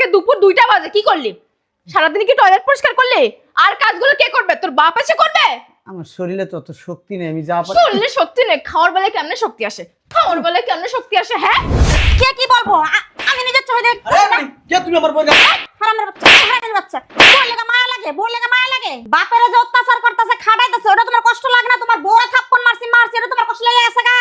থেকে দুপুর দুইটা বাজে কি করলি? সারাদিন কি টয়লেট পরিষ্কার করলি? আর কাজগুলো কে করবে? তোর বাপ এসে করবে? আমার শরীরে তো অত শক্তি নেই আমি যা পারি শরীরে শক্তি নেই খাওয়ার বেলায় কেমনে শক্তি আসে? খাওয়ার বেলায় কেমনে শক্তি আসে হ্যাঁ? কে কি বলব? আমি নিজের চোখে দেখ কে তুমি আমার বই হারামের বাচ্চা হারামের বাচ্চা। বোর লেগে মায়া লাগে বোর লেগে মায়া লাগে। বাপেরা যে অত্যাচার করতেছে খাটাইতেছে ওটা তোমার কষ্ট লাগে না? তোমার বউরা থাপ্পন মারছি মারছি এটা তোমার কষ্ট লেগে গেছে গা।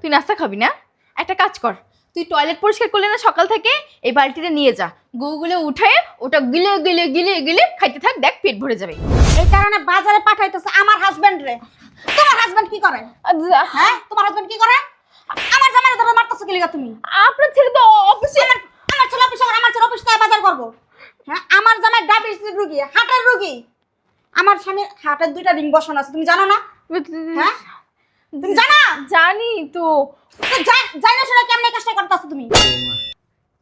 তুই নাস্তা খাবি না? একটা কাজ কর তুই টয়লেট পরিষ্কার করলে না সকাল থেকে? এই বালতিটা নিয়ে যা। গুগুলো উঠে ওটা গিলে গিলে গিলে গিলে খাইতে থাক দেখ পেট ভরে যাবে। এই কারণে বাজারে পাঠাইতেছে আমার হাজবেন্ড রে। তোমার হাজবেন্ড কি করে? হ্যাঁ? তোমার হাজবেন্ড কি করে? আমার জামাইরে ধরে মারতেছো কি লিগা তুমি? আপনার ছেলে তো অফিসে আমার আমার ছেলে অফিসে আমার ছেলে অফিস থেকে বাজার করব? হ্যাঁ? আমার জামাই ডায়াবেটিস রুগী হার্টের রুগী। আমার স্বামীর হার্টের দুইটা রিং বসানো আছে তুমি জানো না? হ্যাঁ? তুমি জানো? জানি তো। তো জানো না সেটা কেমন কাজটা করতেছো তুমি? বৌমা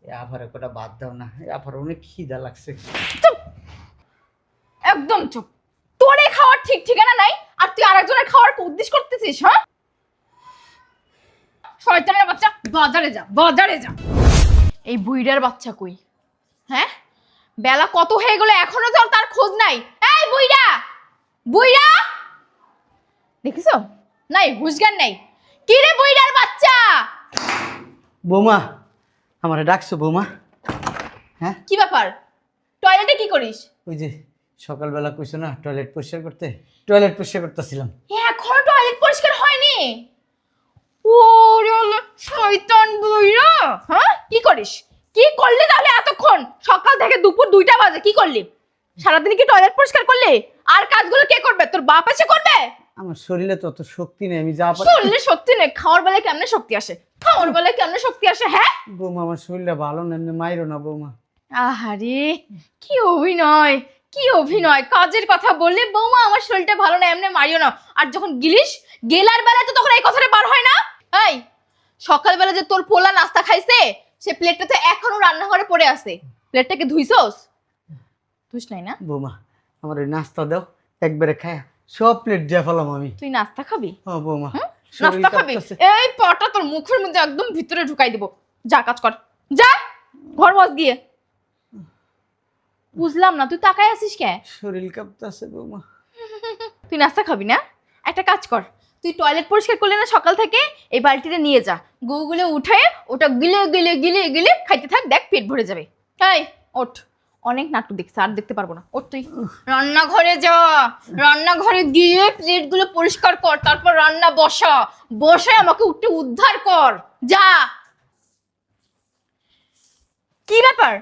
এ আফারে কটা বাদ দাও না। অনেক খিদা লাগছে। একদম চুপ। তোরে খাওয়ার ঠিক ঠিকানা নাই আর তুই আরেকজনের খাওয়ার উদ্দেশ্য করতেছিস হ্যাঁ? শয়তানের বাচ্চা বাজারে যা বাজারে যা। এই বুইড়ার বাচ্চা কই? হ্যাঁ? বেলা কত হয়ে গেল এখনও তো তার খোঁজ নাই। এই বুইড়া! বুইড়া! দেখিছো? নাই হুশগান নাই। কি রে বুইড়ার বাচ্চা? বৌমা আমারে ডাকছো বৌমা? হ্যাঁ? কি ব্যাপার? টয়লেটে কি করিস? ওই যে সকালবেলা কইছো না টয়লেট পরিষ্কার করতে? টয়লেট পরিষ্কার করতেছিলাম। এখনও টয়লেট পরিষ্কার হয়নি? ওরে আল্লাহ শয়তান বুইরা। হ্যাঁ? কি করিস? কি করলি তাহলে এতক্ষণ? সকাল থেকে দুপুর দুইটা বাজে কি করলি? সারাদিন কি টয়লেট পরিষ্কার করলি? আর কাজগুলো কে করবে? তোর বাপ এসে করবে? আমার শরীরে তো অত শক্তি নেই আমি যা পারি শরীরে শক্তি নেই খাওয়ার বেলায় কেমনে শক্তি আসে? খাওয়ার বেলায় কেমনে শক্তি আসে হ্যাঁ? বৌমা আমার শরীরটা ভালো না এমনি মাইরো না বৌমা। আহারে কি অভিনয় কি অভিনয়। কাজের কথা বললে বৌমা আমার শরীরটা ভালো না এমনি মারিও না। আর যখন গিলিস গেলার বেলায় তো তখন এই কথাটা বার হয় না। এই সকালবেলা যে তোর পোলা নাস্তা খাইছে সে প্লেটটা তো এখনও রান্নাঘরে পড়ে আছে। প্লেটটাকে ধুইছস? ধুইস নাই না? বৌমা আমার ওই নাস্তা দাও একবারে খায়া সব প্লেট দিয়ে ফেলাম আমি। তুই নাস্তা খাবি? ও বৌমা নাস্তা খাবি? এই পটা তোর মুখের মধ্যে একদম ভিতরে ঢুকাই দিব। যা কাজ কর। যা ঘর বস গিয়ে। বুঝলাম না তুই তাকাই আছিস কে? শরীর কাঁপতেছে বৌমা। তুই নাস্তা খাবি না? একটা কাজ কর। তুই টয়লেট পরিষ্কার করলি না সকাল থেকে? এই বালতিটা নিয়ে যা। গুগুলো উঠে ওটা গিলে গিলে গিলে গিলে খাইতে থাক দেখ পেট ভরে যাবে। তাই ওঠ। অনেক নাটক দেখছে আর দেখতে পারব না। ওঠ তুই রান্নাঘরে যা রান্নাঘরে গিয়ে প্লেটগুলো পরিষ্কার কর তারপর রান্না বসা। বসে আমাকে উঠে উদ্ধার কর যা। কি ব্যাপার?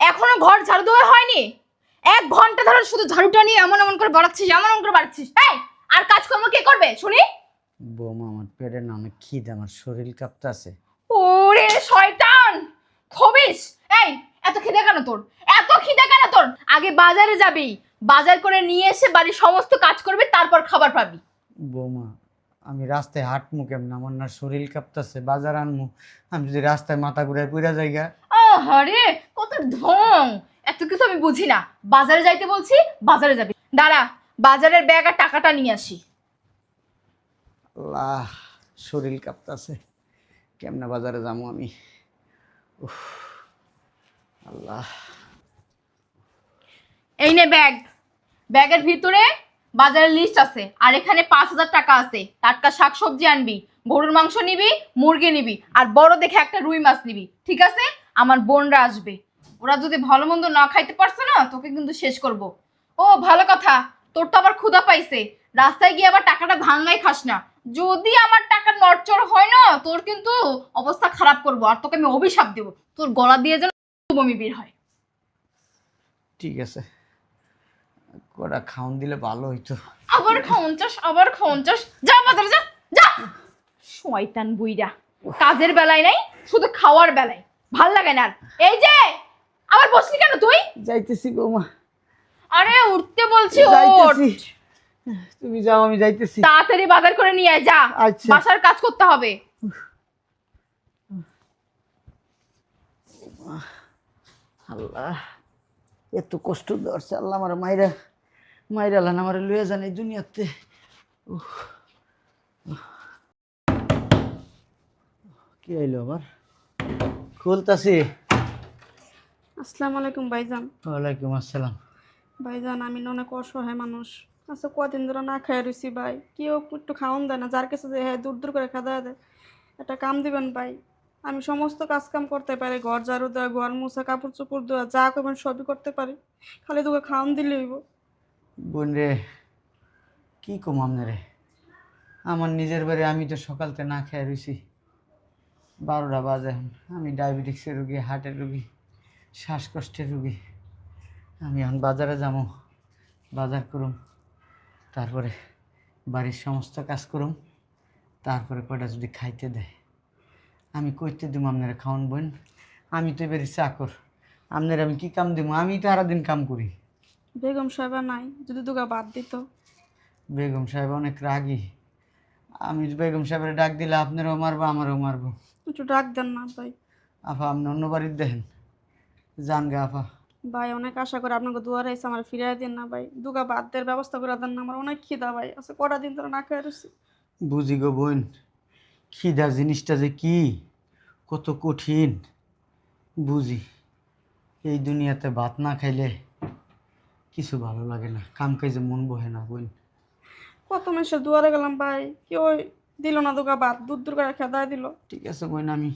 এখনও ঘর ঝাড়ু দেওয়া হয়নি? এক ঘণ্টা ধরে শুধু ঝাড়ুটা নিয়ে এমন এমন করে বাড়াচ্ছিস এমন এমন করে বাড়াচ্ছিস। এই আর কাজকর্ম কে করবে শুনি? বৌমা আমার পেটে না অনেক খিদে আমার শরীর কাঁপতেছে। ওরে শয়তান! খবিস এই এত খিদে কেন তোর? এত খিদে কেন তোর? আগে বাজারে যাবি বাজার করে নিয়ে এসে বাড়ির সমস্ত কাজ করবে তারপর খাবার পাবি। বৌমা আমি রাস্তায় হাঁটমু কেমন? আমার না শরীর কাঁপতেছে বাজার আনমু। আমি যদি রাস্তায় মাথা ঘুরায় পুরা জায়গা আরে কত ঢং। এত কিছু আমি বুঝি না। বাজারে যাইতে বলছি বাজারে যাবি। দাঁড়া বাজারের ব্যাগ আর টাকাটা নিয়ে আসি। আল্লাহ শরীর কাঁপতেছে। কেমনে বাজারে যাব আমি? উফ, আল্লাহ। এই নে ব্যাগ। ব্যাগের ভিতরে বাজারের লিস্ট আছে। আর এখানে পাঁচ হাজার টাকা আছে। টাটকা আনবি, গরুর মাংস নিবি, মুরগি নিবি, আর বড় দেখে একটা রুই মাছ নিবি। ঠিক আছে? আমার বোনরা আসবে। ওরা যদি ভালো মন্দ না খাইতে পারছে না, তোকে কিন্তু শেষ করব। ও, ভালো কথা। তোর তো আবার ক্ষুধা পাইছে। রাস্তায় গিয়ে আবার টাকাটা ভাঙ্গাই খাস না। যদি আমার টাকা নড়চড় হয় না, তোর কিন্তু অবস্থা খারাপ করব। আর তোকে আমি অভিশাপ দেবো। তোর গলা দিয়ে যেন বমি বের হয়। ঠিক আছে। কটা খাওন দিলে ভালো হইতো। আবার খাওন চাস আবার খাওন চাস। যা বাজারে যা যা। শয়তান বুইরা কাজের বেলায় নাই শুধু খাওয়ার বেলায়। ভালো লাগে না আর। এই যে আবার বসলি কেন তুই? যাইতেছি বৌমা। আরে উঠতে বলছি ওঠ। যাইতেছি। তুমি যাও আমি যাইতেছি। তাড়াতাড়ি বাজার করে নিয়ে আয় যা। আচ্ছা। বাসার কাজ করতে হবে। আল্লাহ এত কষ্ট ধরছে আল্লাহ আমার মাইরা মাইরা লান আমার লুয়ে যান এই দুনিয়াতে। কি আইলো আবার? খুলতাছি। আসসালামু আলাইকুম ভাইজান। ওয়ালাইকুম আসসালাম। ভাইজান আমি না অনেক অসহায় মানুষ। আচ্ছা কদিন ধরে না খাই রয়েছি ভাই। কেউ একটু খাওয়ান দেয় না যার কাছে যে হ্যাঁ দূর দূর করে খাওয়া দেয়। একটা কাম দিবেন ভাই। আমি সমস্ত কাজ কাম করতে পারি, ঘর ঝাড়ু দেওয়া, ঘর মোছা, কাপড় চোপড় দেওয়া যা করবেন সবই করতে পারি। খালি তোকে খাওয়ান দিলে হইব। বোন রে, কি কম আপনারে? আমার নিজের বাড়ি আমি তো সকালতে না খেয়ে রয়েছি বারোটা বাজে আমি ডায়াবেটিক্সের রুগী, হার্টের রুগী, শ্বাসকষ্টের রুগী। আমি এখন বাজারে যাব, বাজার করুম, তারপরে বাড়ির সমস্ত কাজ করুম, তারপরে কটা যদি খাইতে দেয়। আমি কইতে দিব আপনারা খাওয়ান বোন আমি তো এবারে চাকর আপনার আমি কি কাম দিব? আমি তো সারাদিন কাম করি। বেগম সাহেবা নাই যদি দুগা বাদ দিত। বেগম সাহেব অনেক রাগী। আমি বেগম সাহেবের ডাক দিলে আপনারও মারবো আমারও মারবো। একটু ডাক দেন না ভাই। আফা আপনি অন্য বাড়ির দেখেন। যান গা আফা। ভাই অনেক আশা করে আপনাকে দুয়ারে এসে আমার ফিরিয়ে দিন না ভাই। দুগা বাদ দেওয়ার ব্যবস্থা করে দেন না আমার অনেক খিদা ভাই। আচ্ছা কটা দিন ধরে না রয়েছি বুঝি গো বোন খিদা জিনিসটা যে কি? কত কঠিন বুঝি। এই দুনিয়াতে ভাত না খাইলে কিছু ভালো লাগে না। কাম কাজে মন বহে না বোন। কত মাসের দুয়ারে গেলাম ভাই কেউ দিল না দুগা ভাত দূর দূর করে খেদায় দিল। ঠিক আছে বোন আমি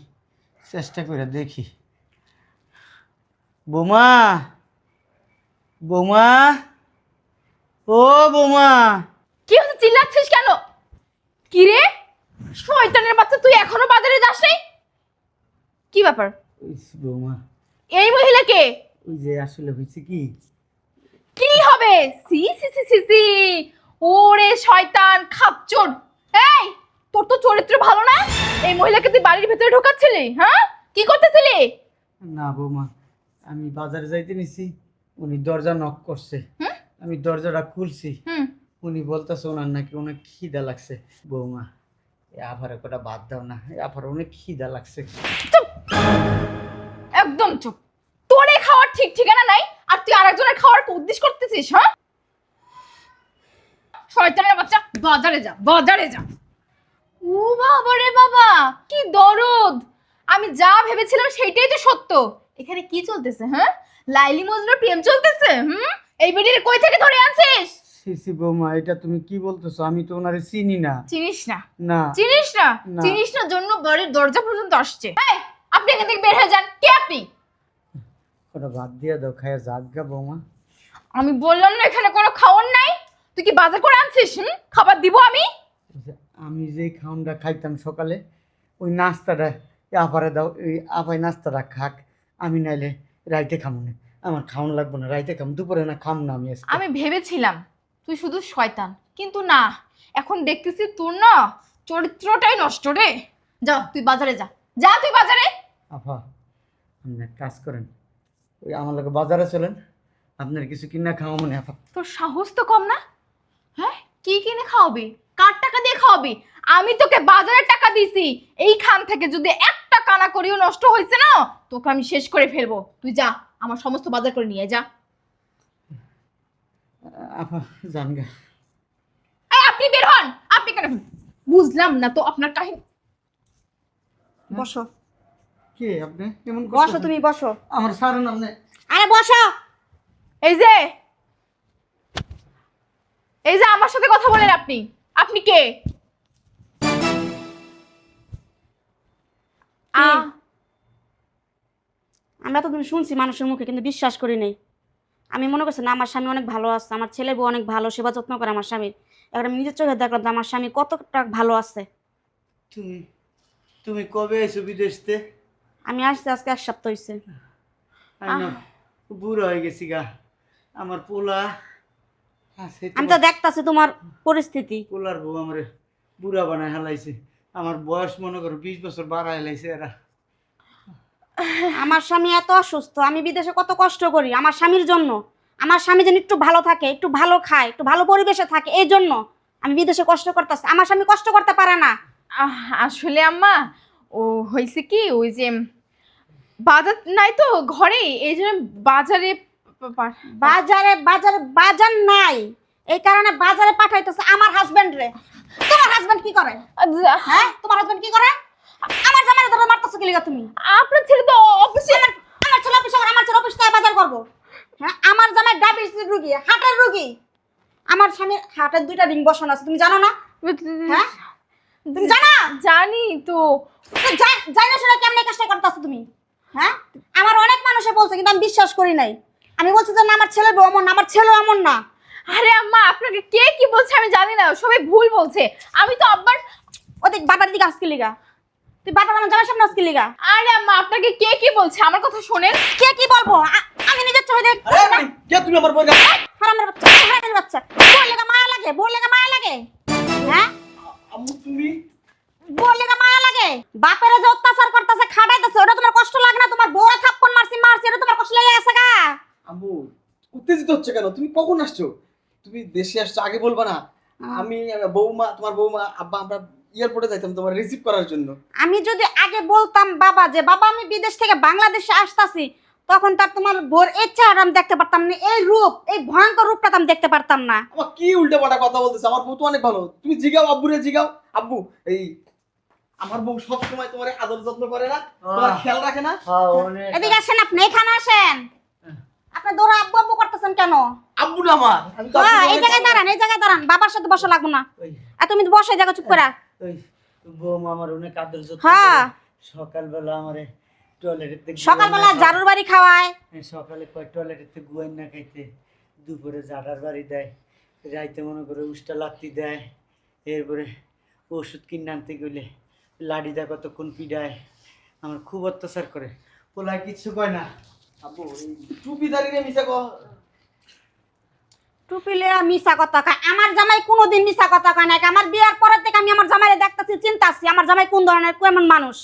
চেষ্টা করে দেখি। বোমা বোমা ও বোমা। কি হচ্ছে চিল্লাচ্ছিস কেন? কি রে? শয়তানের বাচ্চা তুই এখনও কি ব্যাপার? বৌমা। এই মহিলাকে? ওই যে আসলে হয়েছে কি? কি হবে? C C C C C. ওরে শয়তান খাপচোর। এই তোর তো চরিত্র ভালো না? এই মহিলাকে তুই বাড়ির ভিতরে ঢোকাচ্ছিলি হ্যাঁ? কি করতেছিলি? না বৌমা আমি বাজারে যাইতে নিছি উনি দরজা নক করছে? আমি দরজাটা খুলছি। উনি বলতেছে ওনার নাকি অনেক খিদা লাগছে। বৌমা এ আফারে কটা বাদ দাও না এ আফার অনেক খিদা লাগছে। চুপ! একদম চুপ। তোর এই খাওয়ার ঠিক ঠিকানা নাই আর তুই আরেকজনের খাওয়ার উদ্দেশ্য করতেছিস হ্যাঁ? শয়তানের বাচ্চা বাজারে যা বাজারে যা। ও বাবা রে বাবা কি দরদ। আমি যা ভেবেছিলাম সেইটাই তো সত্য। এখানে কি চলতেছে হ্যাঁ? লাইলি মজনুর প্রেম চলতেছে হুম? এই বেডির কই থেকে ধরে আনছিস? সিসি বৌমা এটা তুমি কি বলতেছো? আমি তো ওনারে চিনি না। চিনিস না? না। চিনিস না? না। চিনিস না জন্য বাড়ির দরজা পর্যন্ত আসছে। এই, আপনি এখান থেকে বের হয়ে যান। কে আপনি? ওটা বাদ দিয়ে দাও খাইয়া যাক গা বৌমা। আমি বললাম না এখানে কোনো খাওয়ার নাই। তুই কি বাজার করে আনছিস হুম? খাবার দিব আমি? আমি যে খাউনটা খাইতাম সকালে ওই নাস্তাটা আপারে দাও ওই আপাই নাস্তাটা খাক। আমি নাইলে রাইতে খামো না। আমার খাওন লাগবে না রাইতে খাম। দুপুরে না খাম না আমি আজকে। আমি ভেবেছিলাম তুই শুধু শয়তান। কিন্তু না এখন দেখতেছি তোর না চরিত্রটাই নষ্ট রে। যা তুই বাজারে যা। যা তুই বাজারে। আপা আপনি এক কাজ করেন। ওই আমার লোক বাজারে চলেন আপনার কিছু কিনা খাওয়া মনে আপা। তোর সাহস তো কম না? হ্যাঁ? কি কিনে খাওয়াবি? কার টাকা দিয়ে খাওয়াবি? আমি তোকে বাজারে টাকা দিছি। এইখান থেকে যদি একটা কানা করিও নষ্ট হয়েছে না তোকে আমি শেষ করে ফেলব। তুই যা আমার সমস্ত বাজার করে নিয়ে যা। আপা জান গা। আপনি বের হন! আপনি কেন বুঝলাম না তো আপনার কাহিনী। বসো। কে আপনি? কেমন বসো তুমি বসো। আমার সারেন আপনি আরে বসো। এই যে এই যে আমার সাথে কথা বলেন আপনি। আপনি কে? আমরা তো তুমি শুনছি মানুষের মুখে কিন্তু বিশ্বাস করি নাই। আমি মনে করছি না আমার স্বামী অনেক ভালো আছে আমার ছেলে বউ অনেক ভালো সেবা যত্ন করে আমার স্বামীর। এখন আমি নিজের চোখে দেখলাম যে আমার স্বামী কতটা ভালো আছে। তুমি তুমি কবে এসো বিদেশতে আমি আসতে আজকে এক সপ্তাহ হয়েছে বুড়ো হয়ে গেছি গা। আমার পোলা আমি তো দেখতাছি তোমার পরিস্থিতি। পোলার বউ আমার বুড়া বানায় হালাইছে। আমার বয়স মনে করো বিশ বছর বাড়া হেলাইছে এরা। আমার স্বামী এত অসুস্থ আমি বিদেশে কত কষ্ট করি। আমার স্বামীর জন্য। আমার স্বামী যেন একটু ভালো থাকে একটু ভালো খায় একটু ভালো পরিবেশে থাকে এই জন্য আমি বিদেশে কষ্ট করতেছি। আমার স্বামী কষ্ট করতে পারে না। আসলে আম্মা ও হয়েছে কি? ওই যে বাজার নাই তো ঘরে এই জন্য বাজারে বাজারে বাজারে বাজার নাই। এই কারণে বাজারে পাঠাইতেছে আমার হাজবেন্ড রে। তোমার হাজবেন্ড কি করে? আচ্ছা, হ্যাঁ? তোমার হাজবেন্ড কি করে? আমার জামাই ধরে মারতেছো কি লিগা তুমি? আপনার ছেলে তো অফিসে আমার আমার ছেলে অফিসে আমার ছেলে অফিস বাজার করব। হ্যাঁ? আমার জামাই ডায়াবেটিস রুগী হার্টের রুগী। আমার স্বামীর হার্টের দুইটা রিং বসানো আছে তুমি জানো না? হ্যাঁ? তুমি জানো? জানি তো। জান- শুনে কেমনে কাজটা করতেছো তুমি? হ্যাঁ? আমার অনেক মানুষে বলছে কিন্তু আমি বিশ্বাস করি নাই। আমি বলছি যে না আমার ছেলে বউ অমন না আমার ছেলেও এমন না। আরে আম্মা আপনাকে কে কি বলছে আমি জানি না সবাই ভুল বলছে। আমি তো আব্বার ওদিক বাবার দিকে আসকি লিগা। তুই বাবার আমার জামাই সামনে আসকি লিগা। আরে আম্মা আপনাকে কে কি বলছে? আমার কথা শোনেন। কে কি বলব? আমি নিজের চোখে দেখ আরে কে তুমি আমার বই হারামের বাচ্চা হারামের বাচ্চা। বল লেগা মায়া লাগে বল লেগা মায়া লাগে। হ্যাঁ? আম্মু তুমি? বল লেগা মায়া লাগে? বাপেরা যে অত্যাচার করতেছে খাটাইতেছে ওটা তোমার কষ্ট লাগে না? তোমার বউরা থাপ্পড় মারছি মারছি এটা তোমার কষ্ট লেগে গেছে গা। আম্মু উত্তেজিত হচ্ছে কেন? তুমি কখন আসছো? তুমি দেশে আসছো আগে বলবা না। আমি বৌমা তোমার বৌমা আব্বা আমরা এয়ারপোর্টে যাইতাম তোমার রিসিভ করার জন্য। আমি যদি আগে বলতাম বাবা যে বাবা আমি বিদেশ থেকে বাংলাদেশে আসতাছি তখন তার তোমার বোর এই চেহারা আমি দেখতে পারতাম না। এই রূপ এই ভয়ঙ্কর রূপটা তো আমি দেখতে পারতাম না। আমার কি উল্টো পাল্টা কথা বলতেছে? আমার বউ তো অনেক ভালো। তুমি জিগাও আব্বুরে জিগাও। আব্বু এই আমার বউ সব সময় তোমার আদর যত্ন করে না তোমার খেয়াল রাখে না? হ্যাঁ এদিকে আসেন আপনি এখানে আসেন। আপনি দৌড়া আব্বু আব্বু করতেছেন কেন? আব্বু না আমার। হ্যাঁ এই জায়গায় দাঁড়ান এই জায়গায় দাঁড়ান। বাবার সাথে বসা লাগবো না। আর তুমি বসে জায়গা চুপ করে। ওই বৌমা আমার অনেক আদর যত্ন হ্যাঁ। সকালবেলা আমারে সকালবেলা জারুর বাড়ি খাওয়ায়। সকালে কয় টয়লেটেতে গুয়াইন না খাইতে দুপুরে জাটার বাড়ি দেয় রাইতে মনে করে উষ্টা লাত্তি দেয় এরপরে ওষুধ কিনে আনতে গেলে লাডিদা কতক্ষণ পিডায়। আমার খুব অত্যাচার করে। পোলায় কিচ্ছু কয় না। আব্বু টুপি দাঁড়িয়ে মিশা কো টুপিলে মিশা কথা কয়। আমার জামাই কোনোদিন মিশা কথা কয় না। আমার বিয়ার পরের থেকে আমি আমার জামাইরে দেখতেছি চিন্তাছি আমার জামাই কোন ধরনের কেমন মানুষ।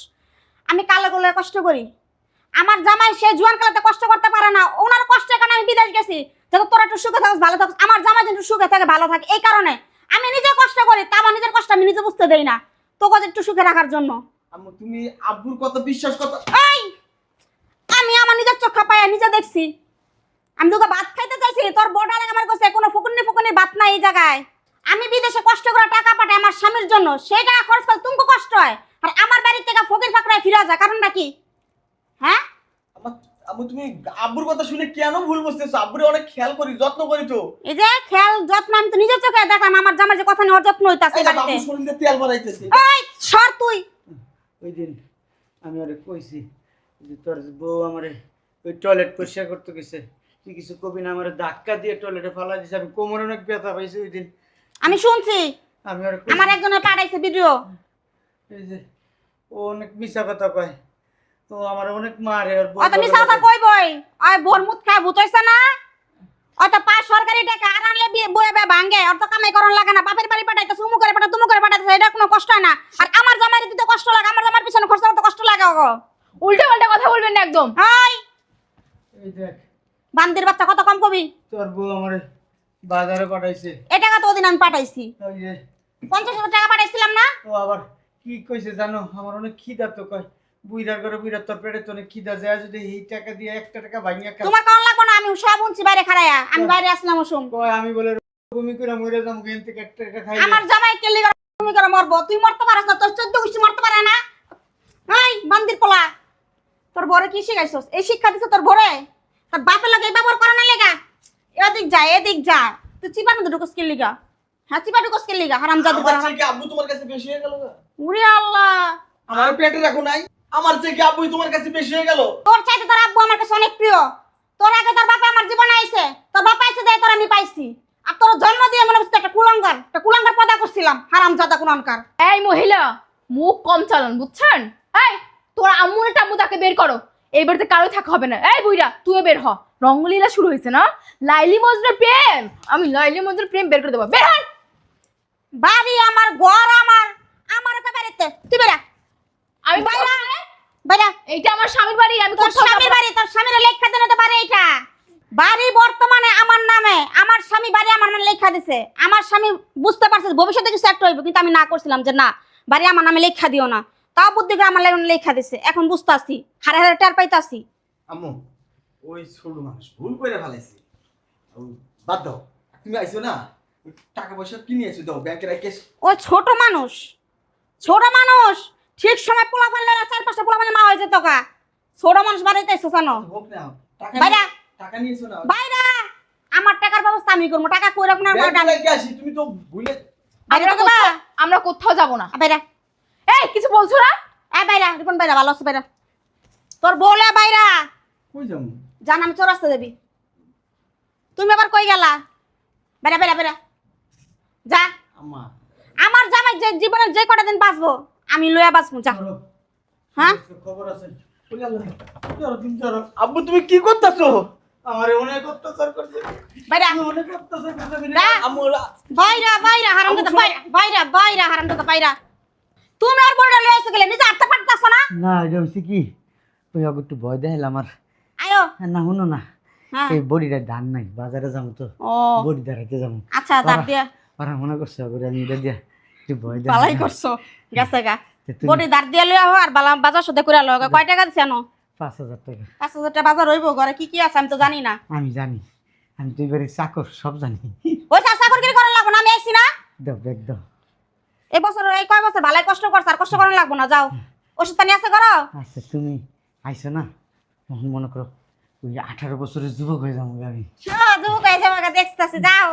আমি কালো গোলে কষ্ট করি। আমার জামাই সে জুয়ান কালাতে কষ্ট করতে পারে না। ওনার কষ্টের কারণে আমি বিদেশ গেছি? যাতে তোরা একটু সুখে থাকিস ভালো থাকিস আমার জামাই যেন সুখে থাকে ভালো থাকে এই কারণে। আমি নিজে কষ্ট করি তা আমার নিজের কষ্ট আমি নিজে বুঝতে দেই না। তোকে একটু সুখে রাখার জন্য। আম্মু তুমি আব্বুর কথা বিশ্বাস কথা এই! আমি আমার নিজের চোখা পায়া নিজে দেখছি। আমি তোকে ভাত খাইতে চাইছি তোর বোর্ডার আমার কাছে কোনো ফুকুনি ফুকুনি ভাত নাই এই জায়গায়। আমি বিদেশে কষ্ট করে টাকা পাঠাই আমার স্বামীর জন্য। সেই টাকা খরচ করে তুমি কষ্ট হয়। আর আমার বাড়ির থেকে ফকির ফাকরায় ফিরে যায় কারণটা কি? হ্যাঁ? আম্মু তুমি আব্বুর কথা শুনে কেন ভুল বুঝতেছো? আব্বুরে অনেক খেয়াল করি যত্ন করি তো। এই যে খেয়াল যত্ন আমি তো নিজের চোখে দেখলাম আমার জামার যে কথা নেওয়ার যত্ন হইতাছে এই বাড়িতে। আব্বু শরীরে তেল বাড়াইতেছে এই সর তুই! ওই দিন আমি ওরে কইছি যে তোর বউ আমারে ওই টয়লেট পরিষ্কার করতে গেছে তুই কিছু কবি না আমারে ধাক্কা দিয়ে টয়লেটে ফালা দিছে আমি কোমরে অনেক ব্যথা পাইছি ওই দিন। আমি শুনছি। আমি ওরে আমার একজনে পাঠাইছে ভিডিও এই যে ও অনেক মিশা কথা কয়। ও আমার অনেক মারে ওর বউ অত কথা কই বই? ওই বোর মুত খায় ভূত হইছে না? অত পা সরকারি টাকা আর আনলে বিয়ে বে ভাঙ্গে অত কামাই করন লাগে না বাপের বাড়ি পাঠাইতে সুমু করে পাঠা তুমু করে পাঠাইতে এটা কোনো কষ্ট হয় না। আর আমার জামাই দিতে কষ্ট লাগে আমার জামার পিছনে খরচ করতে কষ্ট লাগে গো উল্টা পাল্টা কথা বলবেন না একদম। হাই! এই দেখ বান্দির বাচ্চা কত কম কবি? তোর বউ আমারে বাজারে পাঠাইছে। এই টাকা তো ওদিন আমি পাঠাইছি। ওই যে পঞ্চাশ হাজার টাকা পাঠাইছিলাম না? ও আবার কি কইছে জানো? আমার অনেক খিদা তো কয় বুইরার করে বুইরার তোর পেটে তো অনেক খিদা যায় যদি এই টাকা দিয়ে একটা টাকা ভাঙিয়া খা তোমার কেমন লাগবে না আমি সব উনছি বাইরে খাড়াইয়া আমি বাইরে আসলাম ওসুম কয় আমি বলে বমি করে মরে যাব এখান থেকে একটা টাকা খাই আমার জামাই কেলি করে তুমি করে মরবো তুই মরতে পারিস না তোর চোদ্দ গোষ্ঠী মরতে পারে না। হাই বান্দির পোলা তোর বরে কি শিখাইছস? এই শিক্ষা দিছে তোর বরে? তোর বাপের লাগে এই ব্যবহার করে না লেগা? এদিক যা এদিক যা তুই চিপার মধ্যে ঢুকস কে লিগা হ্যাঁ চিপা ঢুকস হারাম জাদু চেয়ে আব্বু তোমার কাছে বেশি হয়ে গেল না? উরে আল্লাহ। আমার পেটে রাখো নাই। আমার চেয়ে কি আব্বুই তোমার কাছে বেশি হয়ে গেল? তোর চাইতে তোর আব্বু আমার কাছে অনেক প্রিয়। তোর আগে তোর বাপা আমার জীবনে আইছে। তোর বাপা আইছে দেয় তোর আমি পাইছি। আর তোর জন্ম দিয়ে মনে হচ্ছে একটা কুলাঙ্গার। একটা কুলাঙ্গার পদা করছিলাম হারাম জাদা কুলাঙ্গার। এই মহিলা মুখ কম চালান বুঝছেন? এই তোর আম্মু না টাম্মু তাকে বের করো। এই বাড়িতে কারও থাকা হবে না। এই বুইরা তুইও বের হ। রঙ্গলীলা শুরু হয়েছে না? লাইলি মজনুর প্রেম। আমি লাইলি মজনুর প্রেম বের করে দেবো। বের হন বাড়ি আমার ঘর আমার। আমার বাড়িতে তুই বেরা আমি বাইরা বাইরে বেরা এইটা আমার স্বামীর বাড়ি আমি তোর স্বামীর বাড়ি তোর স্বামীর লেখা দিতে পারে এটা বাড়ি বর্তমানে আমার নামে। আমার স্বামী বাড়ি আমার নামে লেখা দিছে। আমার স্বামী বুঝতে পারছে ভবিষ্যতে কিছু একটা হইব কিন্তু আমি না করছিলাম যে না বাড়ি আমার নামে লেখা দিও না। তাও বুদ্ধি করে আমার নামে লেখা দিছে। এখন বুঝতে আসছি হারে হারে টের পাইতাছি। আম্মু ওই ছোট মানুষ ভুল করে ফেলাইছি। বাদ দাও। তুমি আইছো না? টাকা পয়সা কিনে আইছো দাও ব্যাংকে রাখে ও ছোট মানুষ। ছোট মানুষ ঠিক সময় পোলা ফেললে না চার পাঁচটা পোলা মানে মা হয়ে যেত কা ছোট মানুষ বাড়িতে এসো জানো? হোক না টাকা বাইরা। নিয়ে- টাকা নিয়েছো না। বাইরা আমার টাকার ব্যবস্থা আমি করব টাকা কই রাখব না আমার তুমি তো ভুলে আমরা কোথাও- যাব না। বাইরা। এই কিছু বলছো না? এ বাইরা রিপন বাইরা ভালো আছে বাইরা? তোর বলে বাইরা। কই যাব? জান আমি চোর আসতে দেবি তুমি আবার কই গেলা? বেড়া বেড়া বেড়া যা। আম্মা। আমার জামাই যে জীবনে যে কটা দিন বাঁচবো আমি লইয়া বাঁচবো যা হ্যাঁ? খবর আছে? আব্বু তুমি কি করতেছো? আমারে অনেক অত্যাচার করছে। বাইরা তুমি অনেক অত্যাচার করছে যা। বাইরা বাইরা হারাম বাইরা বাইরা বাইরা হারাম বাইরা। তুমি আর বড় লইয়া এসে গেলে নিজে আটটা পারতাছ না? না এটা কি? ওই আগে একটু ভয় দেখাইলাম আমার। আয়ো। না শুনো না। হ্যাঁ। এই বডিটা ধান নাই বাজারে যাব তো। ও। বডি দাঁড়াইতে যাব। আচ্ছা তার দিয়া। ওরা মনে করছে আমি এটা দিয়া বালাই করছ গেছে গা। বডি দাঁড় দিয়া লইয়া হো আর বালা বাজার সাথে করে কয় টাকা দিছে আনো? পাঁচ হাজার টাকা। পাঁচ হাজার টাকা বাজার হইব ঘরে কি কি আছে আমি তো জানি না। আমি জানি। আমি তুই বাড়ির চাকর সব জানি। ওই চাষা করে কি করার লাগবো না? আমি আইছি না? দাও ব্যাগ দাও এই বছর এই কয় বছর? ভালাই কষ্ট করছ আর কষ্ট করার লাগবো না যাও। ওষুধ পানি আছে করো আচ্ছা তুমি আইসো না? মনে করো ওই আঠারো বছরের যুবক হয়ে যাব আমি। দুঃখ হয়েছে আমাকে দেখতেছি যাও।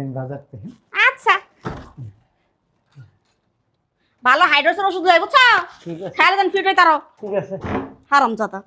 আমি বাজার থেকে আচ্ছা ভালো হাইড্রোজেন ওষুধ লই বুঝছ? ঠিক আছে। খেয়াল দেন ফিট হয়ে তারও। ঠিক আছে। হারাম জাতা